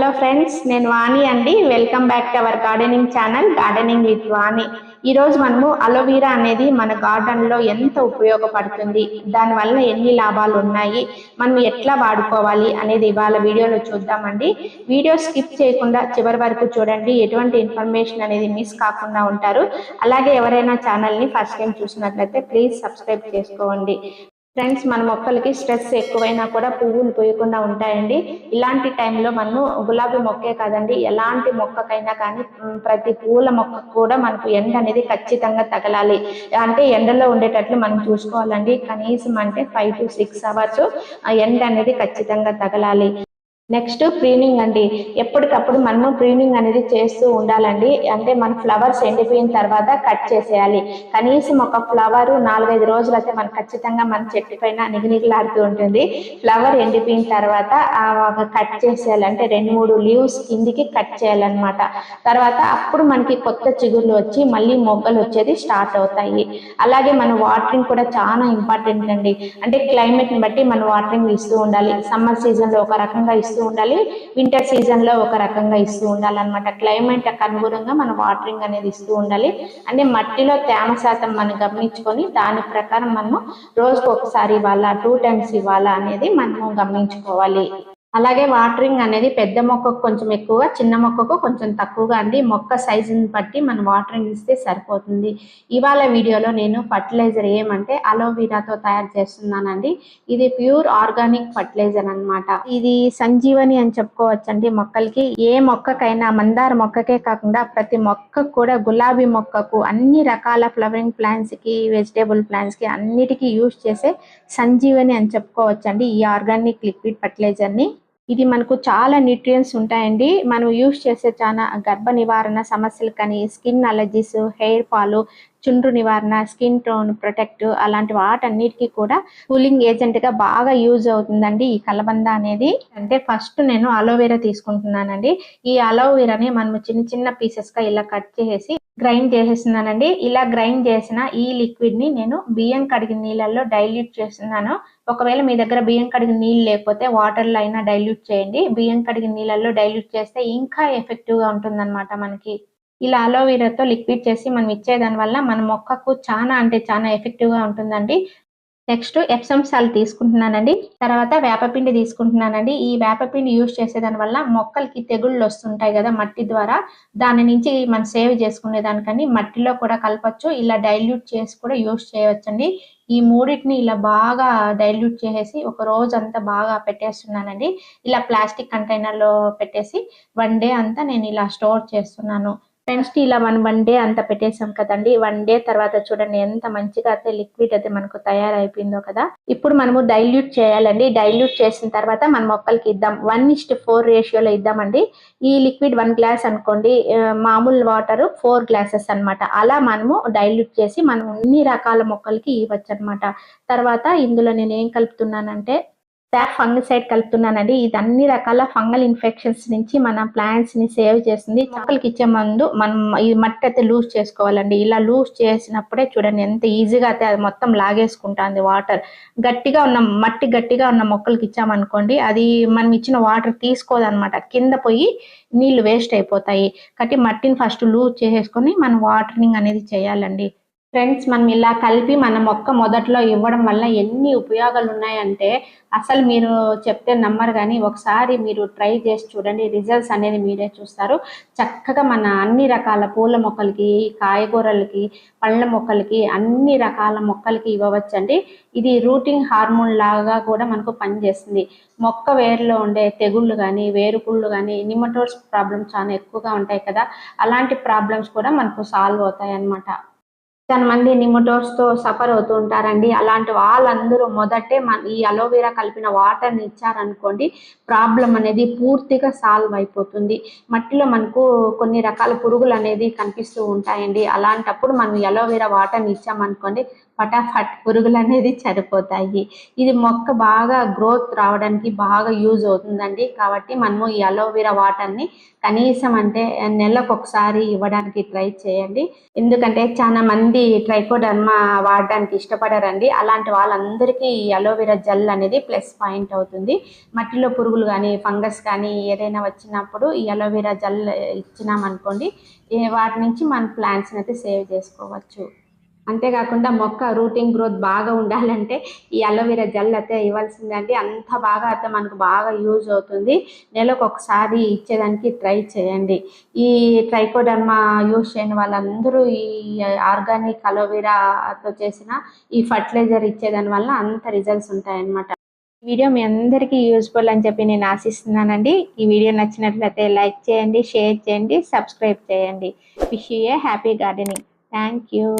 Hello friends నేను వాణి అండి. Welcome back to our gardening channel gardening with Vani ఈ రోజు మనము అలోవీరా అనేది మన గార్డెన్లో ఎంత ఉపయోగపడుతుంది దానివల్ల ఎన్ని లాభాలు ఉన్నాయి మనం ఎట్లా వాడుకోవాలి అనేది ఇవాళ వీడియోలో చూద్దామండి. వీడియో స్కిప్ చేయకుండా చివరి వరకు చూడండి ఎటువంటి ఇన్ఫర్మేషన్ అనేది మిస్ కాకుండా ఉంటారు. అలాగే ఎవరైనా ఛానల్ని ఫస్ట్ టైం చూసినట్లయితే ప్లీజ్ సబ్స్క్రైబ్ చేసుకోండి. ఫ్రెండ్స్ మన మొక్కలకి స్ట్రెస్ ఎక్కువైనా కూడా పువ్వులు పోయకుండా ఉంటాయండి. ఇలాంటి టైంలో మనము గులాబీ మొక్కే కాదండి. ఎలాంటి మొక్కకైనా కానీ ప్రతి పూల మొక్కకు కూడా మనకు ఎండ అనేది ఖచ్చితంగా తగలాలి. అంటే ఎండలో ఉండేటట్లు మనం చూసుకోవాలండి. కనీసం అంటే ఫైవ్ టు సిక్స్ అవర్స్ ఎండ అనేది ఖచ్చితంగా తగలాలి. నెక్స్ట్ ప్రీనింగ్ అండి. ఎప్పటికప్పుడు మనము ప్రీనింగ్ అనేది చేస్తూ ఉండాలండి. అంటే మన ఫ్లవర్స్ ఎండిపోయిన తర్వాత కట్ చేసేయాలి. కనీసం ఒక ఫ్లవర్ నాలుగైదు రోజులు అయితే మనకు ఖచ్చితంగా మన చెట్టు పైన నిగనిగలాడుతూ ఉంటుంది. ఫ్లవర్ ఎండిపోయిన తర్వాత కట్ చేసేయాలి. అంటే రెండు మూడు లీవ్స్ కిందికి కట్ చేయాలన్నమాట. తర్వాత అప్పుడు మనకి కొత్త చిగుళ్ళు వచ్చి మళ్ళీ మొగ్గలు వచ్చేది స్టార్ట్ అవుతాయి. అలాగే మన వాటరింగ్ కూడా చాలా ఇంపార్టెంట్ అండి. అంటే క్లైమేట్ని బట్టి మనం వాటరింగ్ ఇస్తూ ఉండాలి. సమ్మర్ సీజన్లో ఒక రకంగా ఇస్తూ ఉండాలి. వింటర్ సీజన్లో ఒక రకంగా ఇస్తూ ఉండాలన్నమాట. క్లైమేట్ అనుగుణంగా మనం వాటరింగ్ అనేది ఇస్తూ ఉండాలి. అంటే మట్టిలో తేమ శాతం మనం గమనించుకొని దాని ప్రకారం మనము రోజుకు ఒకసారి ఇవ్వాలా? టూ టైమ్స్ ఇవ్వాలా అనేది మనము గమనించుకోవాలి. అలాగే వాటరింగ్ అనేది పెద్ద మొక్కకు కొంచెం ఎక్కువగా చిన్న మొక్కకు కొంచెం తక్కువగా అండి. మొక్క సైజుని బట్టి మనం వాటరింగ్ ఇస్తే సరిపోతుంది. ఇవాళ వీడియోలో నేను ఫర్టిలైజర్ ఏమంటే అలోవీరాతో తయారు చేస్తున్నానండి. ఇది ప్యూర్ ఆర్గానిక్ ఫర్టిలైజర్ అన్నమాట. ఇది సంజీవని అని చెప్పుకోవచ్చండి మొక్కలకి. ఏ మొక్కకైనా మందార మొక్కకే కాకుండా ప్రతి మొక్కకు కూడా గులాబీ మొక్కకు అన్ని రకాల ఫ్లవరింగ్ ప్లాంట్స్కి వెజిటేబుల్ ప్లాంట్స్కి అన్నిటికీ యూజ్ చేసే సంజీవని అని చెప్పుకోవచ్చండి ఈ ఆర్గానిక్ లిక్విడ్ ఫర్టిలైజర్ని. ఇది మనకు చాలా న్యూట్రియన్స్ ఉంటాయండి. మనం యూజ్ చేసే చాలా గర్భ నివారణ సమస్యలు కానీ స్కిన్ అలర్జీస్ హెయిర్ ఫాల్ చుండ్రు నివారణ స్కిన్ టోన్ ప్రొటెక్ట్ అలాంటి వాటన్నిటికీ కూడా కూలింగ్ ఏజెంట్గా బాగా యూజ్ అవుతుందండి ఈ కలబంద అనేది. అంటే ఫస్ట్ నేను అలోవెరా తీసుకుంటున్నానండి. ఈ అలోవెరాని మనం చిన్న చిన్న పీసెస్గా ఇలా కట్ చేసి గ్రైండ్ చేసేస్తున్నానండి. ఇలా గ్రైండ్ చేసిన ఈ లిక్విడ్ని నేను బియ్యం కడిగిన నీళ్ళల్లో డైల్యూట్ చేస్తున్నాను. ఒకవేళ మీ దగ్గర బియ్యం కడిగిన నీళ్ళు లేకపోతే వాటర్లో అయినా డైల్యూట్ చేయండి. బియ్యం కడిగిన నీళ్ళల్లో డైల్యూట్ చేస్తే ఇంకా ఎఫెక్టివ్గా ఉంటుందన్నమాట మనకి. ఇలా అలోవెరాతో లిక్విడ్ చేసి మనం ఇచ్చేదాని వల్ల మన మొక్కకు చాలా అంటే చాలా ఎఫెక్టివ్గా ఉంటుందండి. నెక్స్ట్ ఎప్సమ్ సాల్ట్ తీసుకుంటున్నానండి. తర్వాత వేపపిండి తీసుకుంటున్నానండి. ఈ వేపపిండి యూజ్ చేసేదాని వల్ల మొక్కలకి తెగుళ్ళు వస్తుంటాయి కదా మట్టి ద్వారా. దాని నుంచి మనం సేవ్ చేసుకునే దానికని మట్టిలో కూడా కలపచ్చు. ఇలా డైల్యూట్ చేసి కూడా యూజ్ చేయవచ్చండి. ఈ మూడింటిని ఇలా బాగా డైల్యూట్ చేసేసి ఒక రోజు అంతా బాగా పెట్టేస్తున్నానండి. ఇలా ప్లాస్టిక్ కంటైనర్లో పెట్టేసి వన్ డే అంతా నేను ఇలా స్టోర్ చేస్తున్నాను. ఫ్రెండ్స్ ఇలా మనం వన్ డే అంతా పెట్టేసాం కదండి. వన్ డే తర్వాత చూడండి ఎంత మంచిగా అయితే లిక్విడ్ అయితే మనకు తయారైపోయిందో కదా. ఇప్పుడు మనము డైల్యూట్ చేయాలండి. డైల్యూట్ చేసిన తర్వాత మన మొక్కలకి ఇద్దాం. వన్ ఇస్ట్ ఫోర్ రేషియోలో ఇద్దామండి. ఈ లిక్విడ్ వన్ గ్లాస్ అనుకోండి. మామూలు వాటర్ ఫోర్ గ్లాసెస్ అన్నమాట. అలా మనము డైల్యూట్ చేసి మనం అన్ని రకాల మొక్కలకి ఇవ్వచ్చు అనమాట తర్వాత ఇందులో నేను ఏం కలుపుతున్నానంటే ఫంగల్ ఫంగిసైడ్ కలుపుతున్నానండి. ఇది అన్ని రకాల ఫంగల్ ఇన్ఫెక్షన్స్ నుంచి మన ప్లాంట్స్ని సేవ్ చేస్తుంది. మొక్కలకి ఇచ్చే మందు మనం ఈ మట్టి అయితే లూజ్ చేసుకోవాలండి. ఇలా లూజ్ చేసినప్పుడే చూడండి ఎంత ఈజీగా అయితే అది మొత్తం లాగేసుకుంటుంది వాటర్. గట్టిగా ఉన్న మట్టి గట్టిగా ఉన్న మొక్కలకి ఇచ్చామనుకోండి అది మనం ఇచ్చిన వాటర్ తీసుకోదనమాట. కింద పోయి నీళ్ళు వేస్ట్ అయిపోతాయి. కాబట్టి మట్టిని ఫస్ట్ లూజ్ చేసేసుకొని మనం వాటరింగ్ అనేది చేయాలండి. ఫ్రెండ్స్ మనం ఇలా కలిపి మన మొక్క మొదట్లో ఇవ్వడం వల్ల ఎన్ని ఉపయోగాలు ఉన్నాయంటే అసలు మీరు చెప్తే నమ్మరు కానీ ఒకసారి మీరు ట్రై చేసి చూడండి. రిజల్ట్స్ అనేది మీరే చూస్తారు. చక్కగా మన అన్ని రకాల పూల మొక్కలకి కాయగూరలకి పళ్ళ మొక్కలకి అన్ని రకాల మొక్కలకి ఇవ్వవచ్చండి. ఇది రూటింగ్ హార్మోన్ లాగా కూడా మనకు పనిచేస్తుంది. మొక్క వేరులో ఉండే తెగుళ్ళు కానీ వేరుకుళ్ళు కానీ నిమటోడ్స్ ప్రాబ్లమ్స్ చాలా ఎక్కువగా ఉంటాయి కదా. అలాంటి ప్రాబ్లమ్స్ కూడా మనకు సాల్వ్ అవుతాయి అన్నమాట చాలా మంది నిమోటోర్స్తో సఫర్ అవుతూ ఉంటారండి అలాంటి వాళ్ళందరూ మొదటే మన ఈ అలోవెరా కలిపిన వాటర్ని ఇచ్చారనుకోండి ప్రాబ్లం అనేది పూర్తిగా సాల్వ్ అయిపోతుంది. మట్టిలో మనకు కొన్ని రకాల పురుగులు అనేది కనిపిస్తూ ఉంటాయండి. అలాంటప్పుడు మనం అలోవెరా వాటర్ని ఇచ్చామనుకోండి ఫటాఫట్ పురుగులు అనేది చనిపోతాయి. ఇది మొక్క బాగా గ్రోత్ రావడానికి బాగా యూజ్ అవుతుందండి. కాబట్టి మనము ఈ అలోవెరా వాటర్ని కనీసం అంటే నెలకు ఒకసారి ఇవ్వడానికి ట్రై చేయండి. ఎందుకంటే చాలా మంది ట్రైకోడర్మా వాడడానికి ఇష్టపడరండి. అలాంటి వాళ్ళందరికీ ఈ అలోవెరా జెల్ అనేది ప్లస్ పాయింట్ అవుతుంది. మట్టిలో పురుగులు కానీ ఫంగస్ కానీ ఏదైనా వచ్చినప్పుడు ఈ అలోవెరా జెల్ ఇచ్చినామనుకోండి వాటి నుంచి మన ప్లాంట్స్ని అయితే సేవ్ చేసుకోవచ్చు. అంతేకాకుండా మొక్క రూటింగ్ గ్రోత్ బాగా ఉండాలంటే ఈ అలోవెరా జెల్ అయితే ఇవ్వాల్సిందండి అంత బాగా అయితే మనకు బాగా యూజ్ అవుతుంది. నెలకు ఒకసారి ఇచ్చేదానికి ట్రై చేయండి. ఈ ట్రైకోడర్మా యూజ్ చేయని వాళ్ళందరూ ఈ ఆర్గానిక్ అలోవెరాతో చేసిన ఈ ఫర్టిలైజర్ ఇచ్చేదాని వల్ల అంత రిజల్ట్స్ ఉంటాయన్నమాట. వీడియో మీ అందరికీ యూజ్ఫుల్ అని చెప్పి నేను ఆశిస్తున్నానండి. ఈ వీడియో నచ్చినట్లయితే లైక్ చేయండి షేర్ చేయండి సబ్స్క్రైబ్ చేయండి. Wish a happy gardening. Thank you.